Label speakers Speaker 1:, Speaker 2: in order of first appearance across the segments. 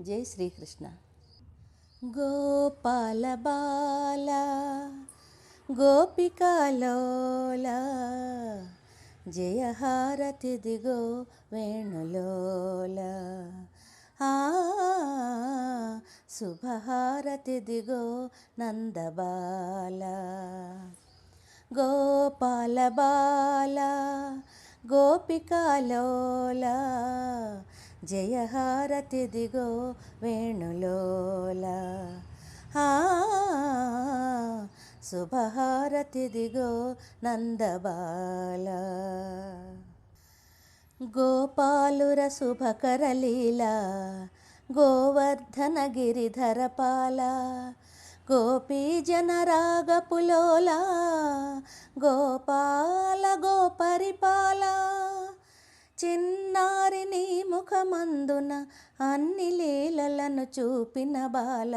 Speaker 1: జై శ్రీకృష్ణ. గోపాల బాల గోపికాలోల జయహారతి దిగో వేణులోల శుభహారతి దిగో నందబాల. గోపాల బాల గోపికాలోల జయహారతి దిగో వేణులోల. ఆ శుభహారతి దిగో నందబాల. గోపాలుర శుభకరలీల గోవర్ధన గిరిధరపాల గోపీజనరాగపులోల గోపాల గోపరిపాల చిన్నారి ముఖమందున అన్ని లీలలను చూపిన బాల.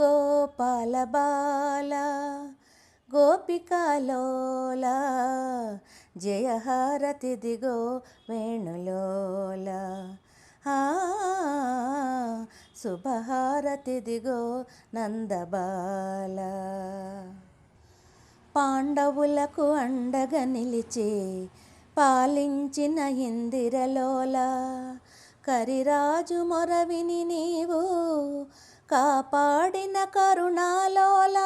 Speaker 1: గోపాల బాల గోపికాలోల జయహారతి దిగో వేణులోల. శుభహారతి దిగో నందబాల. పాండవులకు అండగా నిలిచే పాలించిన ఇందిరలోల కరిరాజు మొరవిని నీవు కాపాడిన కరుణాలోల.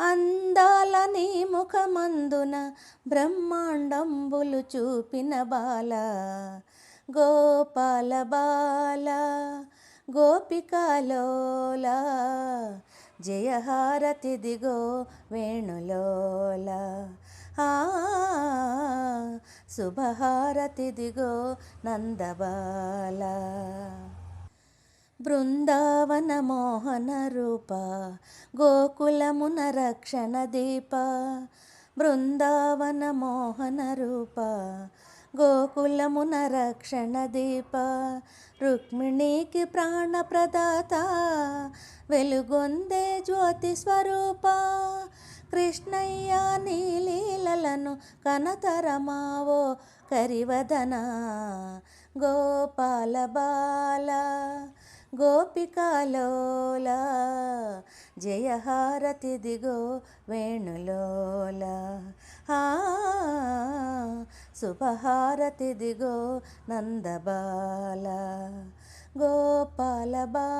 Speaker 1: అందాల నీ ముఖమందున బ్రహ్మాండంబులు చూపిన బాల గోపాల బాల గోపికాలోలా జయహారతి దిగో వేణులోల. ఆ శుభహారతి దిగో నందబాల. బృందావన మోహన రూప గోకులమున రక్షణ దీప. బృందావన మోహన రూప గోకులమున రక్షణ దీప. రుక్మిణికి ప్రాణప్రదాత వెలుగొందే జ్యోతి స్వరూప. కృష్ణయ్య నీలీలలను కనతరమావో కరివదన. గోపాల బాల గోపికాలోల జయహారతి దిగో వేణులోల శుభహారతి దిగో నందబాల. గోపాల బాల